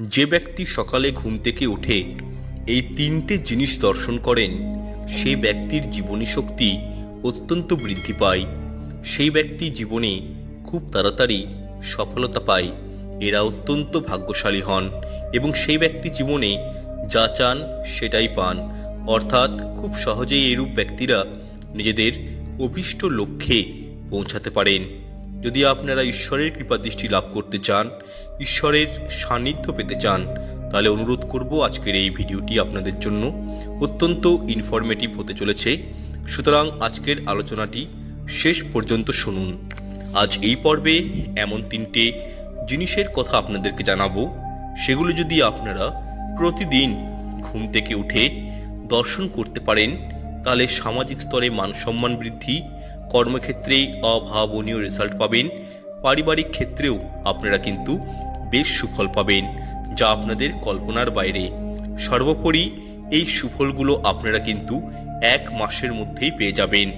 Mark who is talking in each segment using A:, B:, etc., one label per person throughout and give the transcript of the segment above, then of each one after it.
A: যে ব্যক্তি সকালে ঘুম থেকে উঠে এই তিনটে জিনিস দর্শন করেন সেই ব্যক্তির জীবনী শক্তি অত্যন্ত বৃদ্ধি পায়। সেই ব্যক্তি জীবনে খুব তাড়াতাড়ি সফলতা পায়, এরা অত্যন্ত ভাগ্যশালী হন এবং সেই ব্যক্তি জীবনে যা চান সেটাই পান। অর্থাৎ খুব সহজেই এরূপ ব্যক্তিরা নিজেদের অভীষ্ট লক্ষ্যে পৌঁছাতে পারেন। যদি আপনারা ঈশ্বরের কৃপাদৃষ্টি লাভ করতে চান, ঈশ্বরের সান্নিধ্য পেতে চান, তাহলে অনুরোধ করব আজকের এই ভিডিওটি আপনাদের জন্য অত্যন্ত ইনফরমেটিভ হতে চলেছে। সুতরাং আজকের আলোচনাটি শেষ পর্যন্ত শুনুন। আজ এই পর্বে এমন তিনটে জিনিসের কথা আপনাদেরকে জানাব। সেগুলো যদি আপনারা প্রতিদিন ঘুম থেকে উঠে দর্শন করতে পারেন, তাহলে সামাজিক স্তরে মান সম্মান বৃদ্ধি কর্মক্ষেত্রে অভাবনীয় রেজাল্ট পাবেন। পারিবারিক ক্ষেত্রেও আপনারা কিন্তু বেশ সুফল পাবেন, যা আপনাদের কল্পনার বাইরে। সর্বোপরি এই সুফলগুলো আপনারা কিন্তু এক মাসের মধ্যেই পেয়ে যাবেন।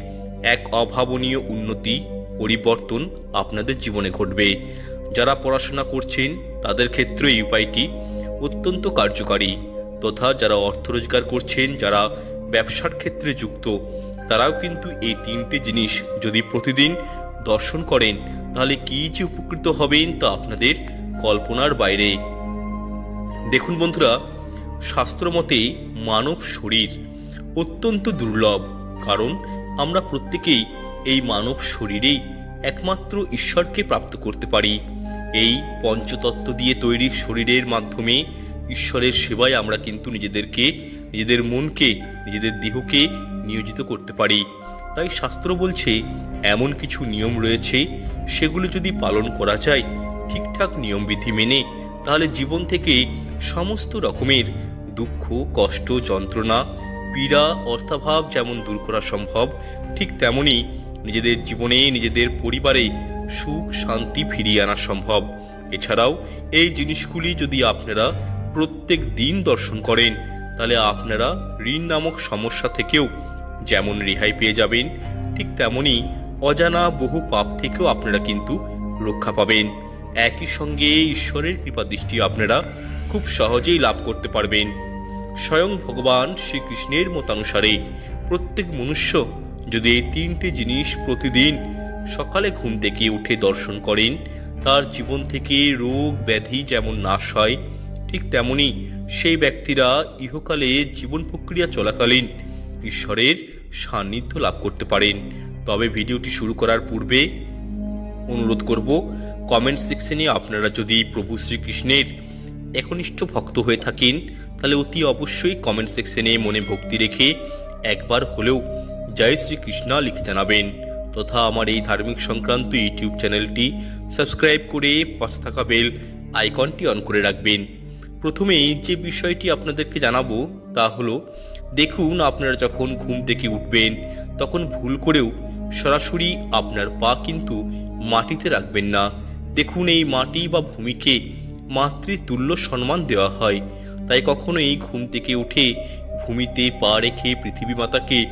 A: এক অভাবনীয় উন্নতি, পরিবর্তন আপনাদের জীবনে ঘটবে। যারা পড়াশোনা করছেন, তাদের ক্ষেত্রে এই উপায়টি অত্যন্ত কার্যকারী। তথা যারা অর্থ রোজগার করছেন, যারা ব্যবসার ক্ষেত্রে যুক্ত তারাও কিন্তু এই তিনটে জিনিস যদি প্রতিদিন দর্শন করেন, তাহলে কী যে উপকৃত হবেন তা আপনাদের কল্পনার বাইরে। দেখুন বন্ধুরা শাস্ত্রমতে মানব শরীর অত্যন্ত দুর্লভ, কারণ আমরা প্রত্যেকেই এই মানব শরীরেই একমাত্র ঈশ্বরকে প্রাপ্ত করতে পারি। এই পঞ্চতত্ত্ব দিয়ে তৈরি শরীরের মাধ্যমে ঈশ্বরের সেবায় আমরা কিন্তু নিজেদেরকে, নিজেদের মনকে, নিজেদের দেহকে নিয়োজিত করতে পারি। তাই শাস্ত্র বলছে, এমন কিছু নিয়ম রয়েছে, সেগুলো যদি পালন করা যায়, ঠিকঠাক নিয়মবিধি মেনে, তাহলে জীবন থেকে সমস্ত রকমের দুঃখ, কষ্ট, যন্ত্রণা, পীড়া, অর্থাভাব যেমন দূর করা সম্ভব, ঠিক তেমনই নিজেদের জীবনে, নিজেদের পরিবারে সুখ, শান্তি ফিরিয়ে আনা সম্ভব। এছাড়াও এই জিনিসগুলি যদি আপনারা প্রত্যেক দিন দর্শন করেন, তাহলে আপনারা ঋণ নামক সমস্যা থেকেও যেমন রেহাই পেয়ে যাবেন, ঠিক তেমনই অজানা বহু পাপ থেকেও আপনারা কিন্তু রক্ষা পাবেন। একই সঙ্গে ঈশ্বরের কৃপাদৃষ্টি আপনারা খুব সহজেই লাভ করতে পারবেন। স্বয়ং ভগবান শ্রীকৃষ্ণের মতানুসারে প্রত্যেক মনুষ্য যদি এই তিনটে জিনিস প্রতিদিন সকালে ঘুম থেকে উঠে দর্শন করেন, তার জীবন থেকে রোগ, ব্যাধি যেমন নাশ হয়, ঠিক তেমনি সেই ব্যক্তিরা ইহকালে জীবন প্রক্রিয়া চলাকালীন ঈশ্বরের সান্নিধ্য লাভ করতে পারেন। তবে ভিডিওটি শুরু করার পূর্বে অনুরোধ করব কমেন্ট সেকশনে আপনারা যদি প্রভু শ্রীকৃষ্ণের একনিষ্ঠ ভক্ত হয়ে থাকেন, তাহলে অতি অবশ্যই কমেন্ট সেকশনে মনে ভক্তি রেখে একবার হলেও জয় শ্রীকৃষ্ণ লিখে জানাবেন। তথা আমার এই ধার্মিক সংক্রান্ত ইউটিউব চ্যানেলটি সাবস্ক্রাইব করে পাশে থাকা বেল আইকনটি অন করে রাখবেন। প্রথমেই যে বিষয়টি আপনাদেরকে জানাব তা হলো দেখুন আপনারা যখন ঘুম থেকে উঠবেন, তখন ভুল করেও সরাসরি আপনার পা কিন্তু মাটিতে রাখবেন না। দেখুন এই মাটি বা ভূমিকে মাতৃতুল্য সম্মান দেওয়া হয়। তাই কখনো এই ঘুম থেকে উঠে ভূমিতে পা রেখে পৃথিবী মাতাকে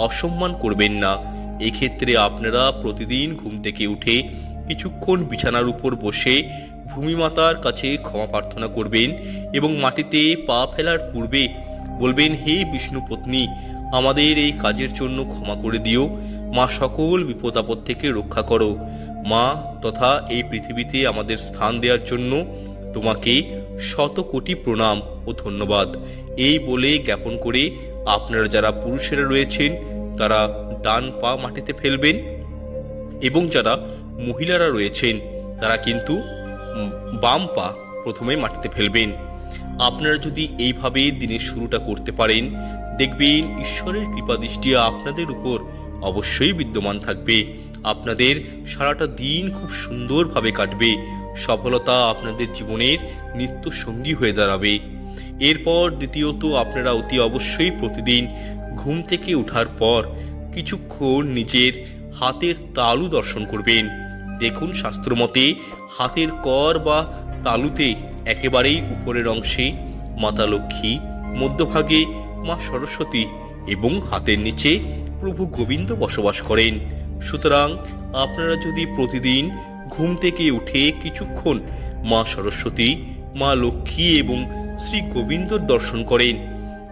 A: অসম্মান করবেন না। এক্ষেত্রে আপনারা প্রতিদিন ঘুম থেকে উঠে কিছুক্ষণ বিছানার উপর বসে ভূমিমাতার কাছে ক্ষমা প্রার্থনা করবেন এবং মাটিতে পা ফেলার পূর্বে বলবেন, হে বিষ্ণু পত্নী, আমাদের এই কাজের জন্য ক্ষমা করে দিও। মা সকল বিপদ আপদ থেকে রক্ষা করো। মা তথা এই পৃথিবীতে আমাদের স্থান দেওয়ার জন্য তোমাকে শত কোটি প্রণাম ও ধন্যবাদ। এই বলে জ্ঞাপন করে আপনারা যারা পুরুষেরা রয়েছেন, তারা ডান পা মাটিতে ফেলবেন এবং যারা মহিলারা রয়েছেন, তারা কিন্তু বাম পা প্রথমে মাটিতে ফেলবেন। আপনারা যদি এইভাবে দিনের শুরুটা করতে পারেন, দেখবেন ঈশ্বরের কৃপা দৃষ্টি আপনাদের উপর অবশ্যই বিদ্যমান থাকবে। আপনাদের সারাটা দিন খুব সুন্দরভাবে কাটবে। সফলতা আপনাদের জীবনের নিত্য সঙ্গী হয়ে দাঁড়াবে। এরপর দ্বিতীয়ত আপনারা অতি অবশ্যই প্রতিদিন ঘুম থেকে ওঠার পর কিছুক্ষণ নিজের হাতের তালু দর্শন করবেন। দেখুন শাস্ত্রমতে হাতের কর বা তালুতে একেবারেই উপরের অংশে মাতা লক্ষ্মী, মধ্যভাগে মা সরস্বতী এবং হাতের নিচে প্রভু গোবিন্দ বসবাস করেন। সুতরাং আপনারা যদি প্রতিদিন ঘুম থেকে উঠে কিছুক্ষণ মা সরস্বতী, মা লক্ষ্মী এবং শ্রী গোবিন্দর দর্শন করেন,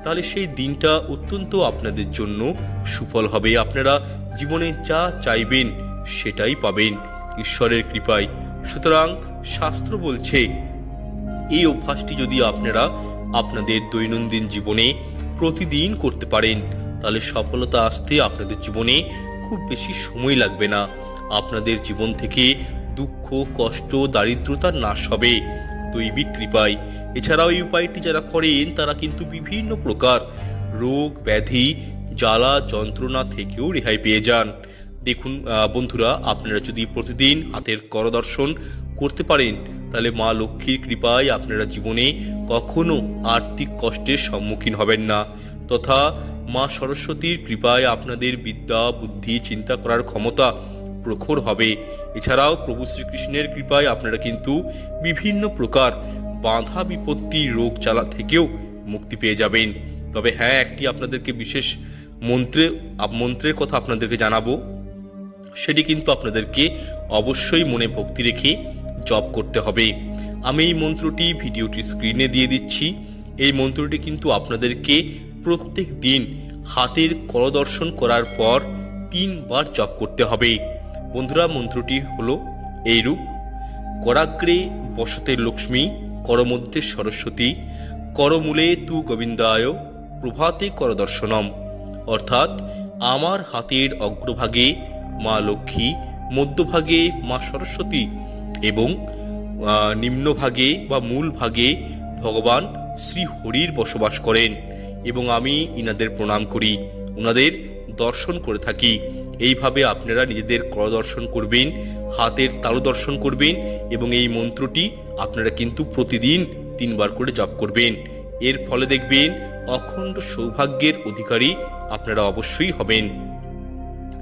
A: তাহলে সেই দিনটা অত্যন্ত আপনাদের জন্য সুফল হবে। আপনারা জীবনে যা চাইবেন সেটাই পাবেন। ঈশ্বরের কৃপায় সুতরাং শাস্ত্র বলছে, এই অভ্যাসটি যদি আপনারা আপনাদের দৈনন্দিন জীবনে প্রতিদিন করতে পারেন, তাহলে সফলতা আসতে আপনাদের জীবনে খুব বেশি সময় লাগবে না। আপনাদের জীবন থেকে দুঃখ, কষ্ট, দারিদ্রতা নাশ হবে। দৈবিক কৃপায়। এছাড়াও এই উপায়টি যারা করেন, তারা কিন্তু বিভিন্ন প্রকার রোগ, ব্যাধি, জ্বালা, যন্ত্রণা থেকেও রেহাই পেয়ে যান। দেখুন বন্ধুরা, আপনারা যদি প্রতিদিন হাতের করদর্শন করতে পারেন, তাহলে মা লক্ষ্মীর কৃপায় আপনারা জীবনে কখনো আর্থিক কষ্টের সম্মুখীন হবেন না। তথা মা সরস্বতীর কৃপায় আপনাদের বিদ্যা, বুদ্ধি, চিন্তা করার ক্ষমতা প্রখর হবে। এছাড়াও প্রভু শ্রীকৃষ্ণের কৃপায় আপনারা কিন্তু বিভিন্ন প্রকার বাধা, বিপত্তি, রোগ জ্বালা থেকেও মুক্তি পেয়ে যাবেন। তবে হ্যাঁ একটি আপনাদেরকে বিশেষ মন্ত্রে মন্ত্রের কথা আপনাদেরকে জানাব। সেটি কিন্তু আপনাদেরকে অবশ্যই মনে ভক্তি রেখে জপ করতে হবে। আমি এই মন্ত্রটি ভিডিওটির স্ক্রিনে দিয়ে দিচ্ছি। এই মন্ত্রটি কিন্তু আপনাদেরকে প্রত্যেক দিন হাতের করদর্শন করার পর তিনবার জপ করতে হবে। বন্ধুরা, মন্ত্রটি হলো এইরূপ। করাগ্রে বসতে লক্ষ্মী, করমধ্যে সরস্বতী, করমূলে তু গোবিন্দায়, প্রভাতে করদর্শনম। অর্থাৎ, আমার হাতের অগ্রভাগে মা লক্ষ্মী, মধ্যভাগে মা সরস্বতী এবং নিম্নভাগে বা মূল ভাগে ভগবান শ্রী হরির বসবাস করেন এবং আমি ইনাদের প্রণাম করি ওনাদের দর্শন করে থাকি। এইভাবে আপনারা নিজেদের কর দর্শন করবেন, হাতের তালু দর্শন করবেন এবং এই মন্ত্রটি আপনারা কিন্তু প্রতিদিন তিনবার করে জপ করবেন। এর ফলে দেখবেন অখণ্ড সৌভাগ্যের অধিকারী আপনারা অবশ্যই হবেন।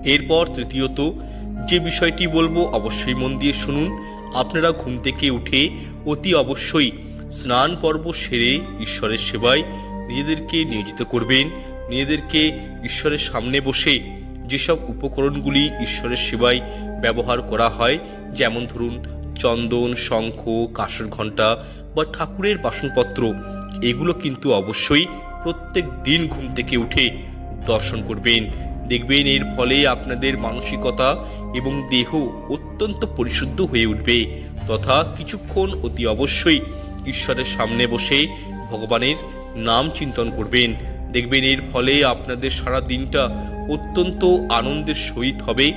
A: এরপর তৃতীয়ত, যে বিষয়টি বলব অবশ্যই মন দিয়ে শুনুন। আপনারা ঘুম থেকে উঠে অতি অবশ্যই স্নান পর্ব সেরে ঈশ্বরের সেবায় নিজেদেরকে নিয়োজিত করবেন। নিজেদেরকে ঈশ্বরের সামনে বসে যেসব উপকরণগুলি ঈশ্বরের সেবায় ব্যবহার করা হয়, যেমন ধরুন চন্দন, শঙ্খ কাঁসর ঘণ্টা বা ঠাকুরের বাসনপত্র, এগুলো কিন্তু অবশ্যই প্রত্যেক দিন ঘুম থেকে উঠে দর্শন করবেন। দেখবেন এর ফলে আপনাদের মানসিকতা এবং দেহ অত্যন্ত পরিশুদ্ধ হয়ে উঠবে। তথা কিছুক্ষণ অতি অবশ্যই ঈশ্বরের সামনে বসে ভগবানের নাম চিন্তন করবেন। দেখবেন এর ফলে আপনাদের সারা দিনটা অত্যন্ত আনন্দের সহিত হবে।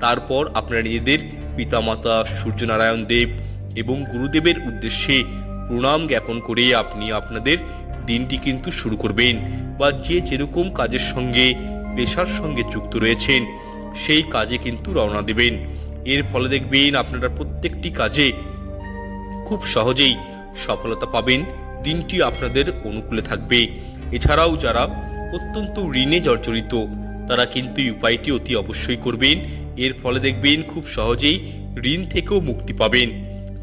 A: তারপর আপনারা নিজেদের পিতামাতা, সূর্যনারায়ণ দেব এবং গুরুদেবের উদ্দেশ্যে প্রণাম জ্ঞাপন করে আপনি আপনাদের দিনটি কিন্তু শুরু করবেন। বা যে যেরকম কাজের সঙ্গে পেশার সঙ্গে যুক্ত রয়েছেন। সেই কাজে কিন্তু রওনা দেবেন। এর ফলে দেখবেন আপনারা প্রত্যেকটি কাজে খুব সহজেই সফলতা পাবেন। দিনটি আপনাদের অনুকূলে থাকবে। এছাড়াও যারা অত্যন্ত ঋণে জর্জরিত, তারা কিন্তু উপায়টি অতি অবশ্যই করবেন। এর ফলে দেখবেন খুব সহজেই ঋণ থেকেও মুক্তি পাবেন।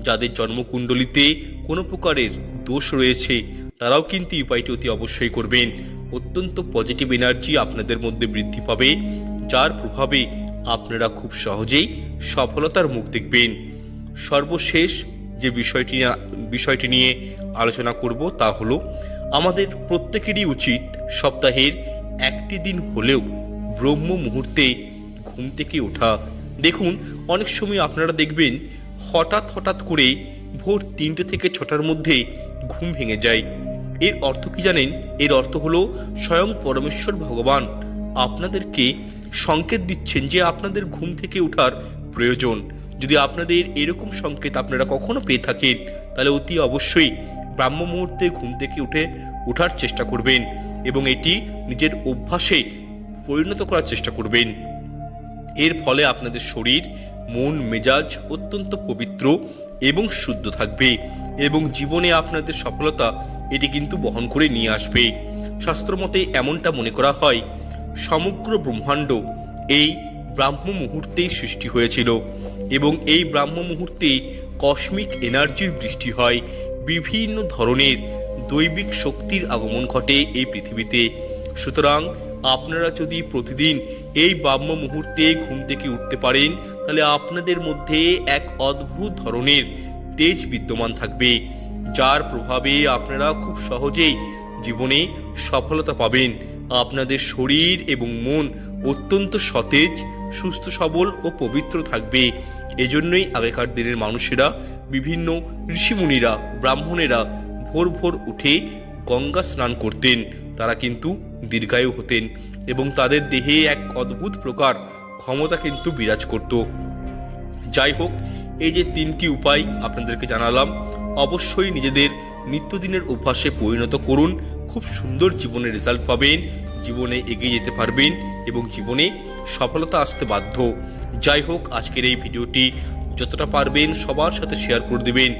A: যাদের জন্মকুণ্ডলিতে কোনো প্রকারের দোষ রয়েছে, তারাও কিন্তু উপায়টি অতি অবশ্যই করবেন। অত্যন্ত পজিটিভ এনার্জি আপনাদের মধ্যে বৃদ্ধি পাবে, যার প্রভাবে আপনারা খুব সহজেই সফলতার মুখ দেখবেন। সর্বশেষ যে বিষয়টি বিষয়টি নিয়ে আলোচনা করব তা হলো, আমাদের প্রত্যেকেরই উচিত সপ্তাহের একটি দিন হলেও ব্রহ্ম মুহূর্তে ঘুম থেকে ওঠা। দেখুন, অনেক সময় আপনারা দেখবেন হঠাৎ হঠাৎ করে ভোর তিনটে থেকে ছটার মধ্যে ঘুম ভেঙে যায়। এর অর্থ কি জানেন? এর অর্থ হলো স্বয়ং পরমেশ্বর ভগবান। আপনাদেরকে সংকেত দিচ্ছেন যে আপনাদের ঘুম থেকে ওঠার প্রয়োজন। যদি আপনাদের এরকম সংকেত আপনারা কখনো পেয়ে থাকেন, তাহলে অতি অবশ্যই ব্রাহ্ম মুহূর্তে ঘুম থেকে উঠে ওঠার চেষ্টা করবেন এবং এটি নিজের অভ্যাসে পরিণত করার চেষ্টা করবেন। এর ফলে আপনাদের শরীর, মন, মেজাজ অত্যন্ত পবিত্র এবং শুদ্ধ থাকবে এবং জীবনে আপনাদের সফলতা এটি কিন্তু বহন করে নিয়ে আসবে। শাস্ত্রমতে এমনটা মনে করা হয়, সমগ্র ব্রহ্মাণ্ড এই ব্রাহ্ম মুহূর্তেই সৃষ্টি হয়েছিল এবং এই ব্রাহ্ম মুহূর্তে কসমিক এনার্জির বৃষ্টি হয়, বিভিন্ন ধরনের দৈবিক শক্তির আগমন ঘটে এই পৃথিবীতে। সুতরাং আপনারা যদি প্রতিদিন এই ব্রাহ্ম মুহূর্তে ঘুম থেকে উঠতে পারেন, তাহলে আপনাদের মধ্যে এক অদ্ভুত ধরনের তেজ বিদ্যমান থাকবে। যার প্রভাবে আপনারা খুব সহজেই জীবনে সফলতা পাবেন। আপনাদের শরীর এবং মন অত্যন্ত সতেজ, সুস্থ, সবল ও পবিত্র থাকবে। এজন্যই আগেকার দিনের মানুষেরা, বিভিন্ন ঋষিমুনিরা, ব্রাহ্মণেরা ভোর ভোর উঠে গঙ্গা স্নান করতেন। তারা কিন্তু দীর্ঘায়ু হতেন এবং তাদের দেহে এক অদ্ভুত প্রকার ক্ষমতা কিন্তু বিরাজ করত। যাই হোক, এই যে তিনটি উপায় আপনাদেরকে জানালাম অবশ্যই নিজেদের নিত্যদিনের অভ্যাসে পরিণত করুন। খুব সুন্দর জীবনের রেজাল্ট পাবেন। জীবনে এগিয়ে যেতে পারবেন এবং জীবনে সফলতা আসতে বাধ্য। যাই হোক, আজকের এই ভিডিওটি যতটা পারবেন সবার সাথে শেয়ার করে দেবেন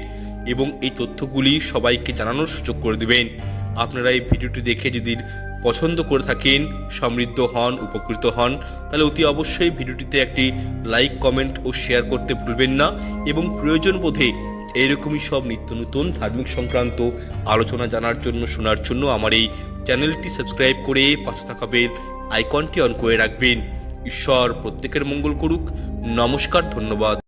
A: এবং এই তথ্যগুলি সবাইকে জানানোর সুযোগ করে দেবেন। আপনারা এই ভিডিওটি দেখে যদি পছন্দ করে থাকেন, সমৃদ্ধ হন, উপকৃত হন, তাহলে অতি অবশ্যই ভিডিওটিতে একটি লাইক কমেন্ট ও শেয়ার করতে ভুলবেন না এবং প্রয়োজন বোধে এইরকমই সব নিত্য নতুন ধার্মিক সংক্রান্ত আলোচনা জানার জন্য, শোনার জন্য আমার এই চ্যানেলটি সাবস্ক্রাইব করে পাশে থাকা বেল আইকনটি অন করে রাখবেন। ঈশ্বর প্রত্যেকের মঙ্গল করুক। নমস্কার, ধন্যবাদ।